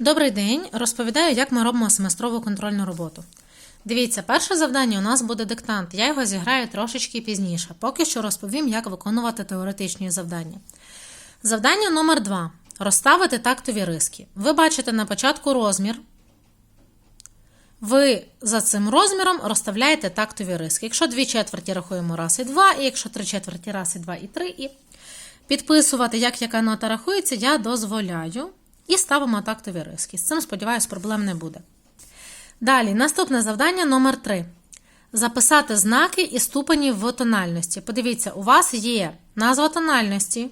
Добрий день! Розповідаю, як ми робимо семестрову контрольну роботу. Дивіться, перше завдання у нас буде диктант. Я його зіграю трошечки пізніше. Поки що розповім, як виконувати теоретичні завдання. Завдання номер 2 Розставити тактові риски. Ви бачите на початку розмір. Ви за цим розміром розставляєте тактові риски. Якщо дві четверті рахуємо раз і два, і якщо три четверті раз і два і три, і підписувати, як яка нота рахується, я дозволяю. І ставимо тактові риски. З цим, сподіваюсь, проблем не буде. Далі, наступне завдання номер 3 Записати знаки і ступені в тональності. Подивіться, у вас є назва тональності,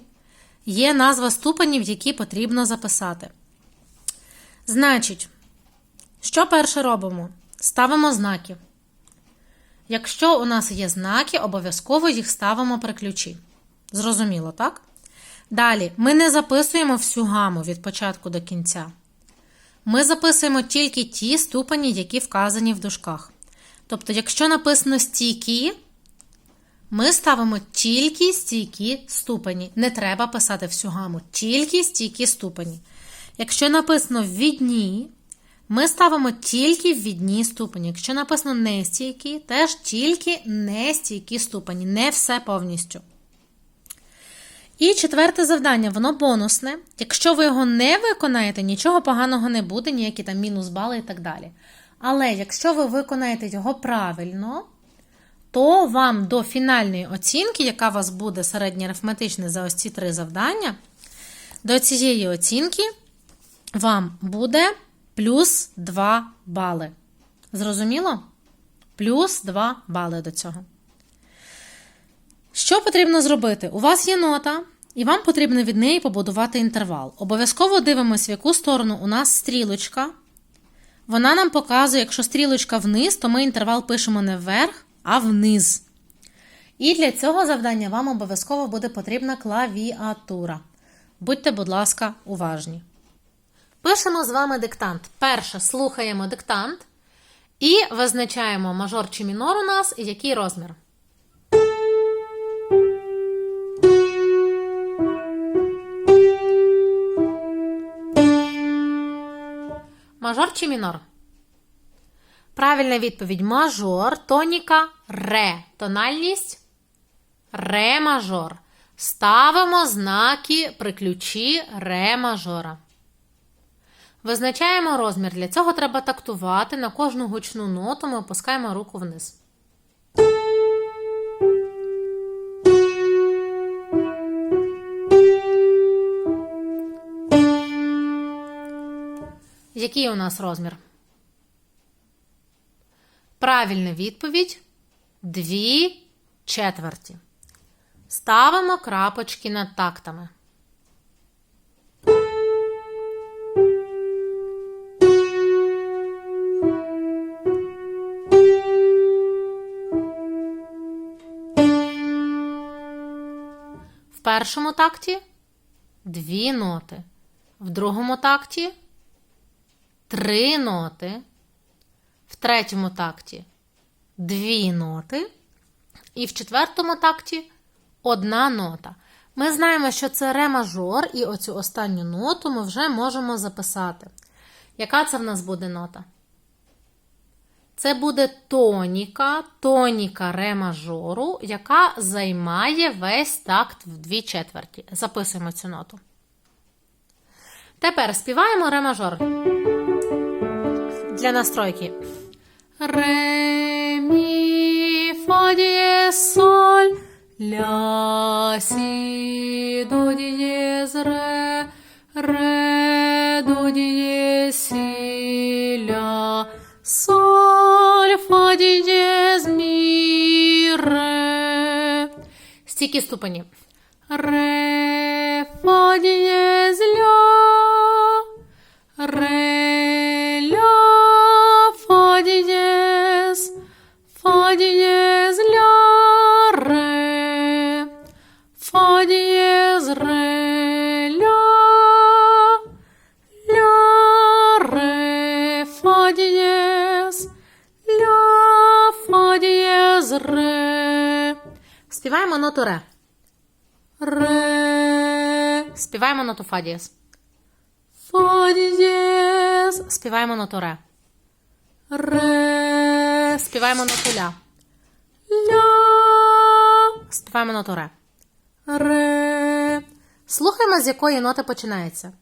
є назва ступенів, які потрібно записати. Значить, що перше робимо? Ставимо знаки. Якщо у нас є знаки, обов'язково їх ставимо при ключі. Зрозуміло, так? Далі, ми не записуємо всю гаму від початку до кінця. Ми записуємо тільки ті ступені, які вказані в дужках. Тобто, якщо написано стійкі, ми ставимо тільки стійкі ступені. Не треба писати всю гаму, тільки стійкі ступені. Якщо написано відні, ми ставимо тільки відні ступені. Якщо написано нестійкі, теж тільки нестійкі ступені, не все повністю. І четверте завдання, воно бонусне. Якщо ви його не виконаєте, нічого поганого не буде, ніякі там мінус бали і так далі. Але якщо ви виконаєте його правильно, то вам до фінальної оцінки, яка у вас буде середньоарифметична за ось ці три завдання, до цієї оцінки вам буде плюс 2 бали. Зрозуміло? Плюс 2 бали до цього. Що потрібно зробити? У вас є нота, і вам потрібно від неї побудувати інтервал. Обов'язково дивимося, в яку сторону у нас стрілочка. Вона нам показує, якщо стрілочка вниз, то ми інтервал пишемо не вверх, а вниз. І для цього завдання вам обов'язково буде потрібна клавіатура. Будьте, будь ласка, уважні. Пишемо з вами диктант. Перше слухаємо диктант і визначаємо мажор чи мінор у нас і який розмір. Чи мінор? Правильна відповідь мажор, тоніка ре. Тональність ре мажор. Ставимо знаки при ключі ре мажора. Визначаємо розмір. Для цього треба тактувати. На кожну гучну ноту ми опускаємо руку вниз. Який у нас розмір? Правильна відповідь дві четверті. Ставимо крапочки над тактами. В першому такті дві ноти. В другому такті три ноти. В третьому такті дві ноти. І в четвертому такті одна нота. Ми знаємо, що це ре мажор, і оцю останню ноту ми вже можемо записати. Яка це в нас буде нота? Це буде тоніка, тоніка ре мажору, яка займає весь такт в дві четверті. Записуємо цю ноту. Тепер співаємо ре мажор. Для настройки. Ре, мі, фа, дієз, соль, ля, сі, до, дієз, ре, ре, до, дієз, сі, ля, соль, фа, дієз, мі, ре. Стільки ступені. Ре, Співаємо ноту ре. Ре. Співаємо ноту фа дієз. Фа дієз. співаємо ноту ре. Ре. Співаємо ноту ля. Ля. Співаємо ноту ре. Ре. Слухаємо, з якої ноти починається.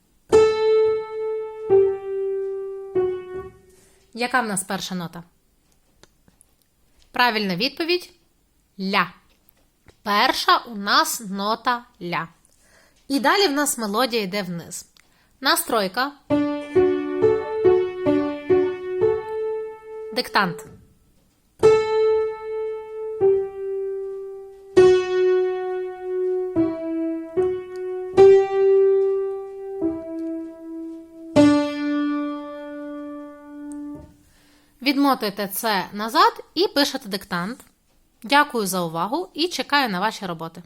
Яка в нас перша нота? Правильна відповідь ля. Перша у нас нота ля. І далі в нас мелодія йде вниз. Настройка. Диктант. Відмотуйте це назад і пишете диктант. Дякую за увагу і чекаю на ваші роботи.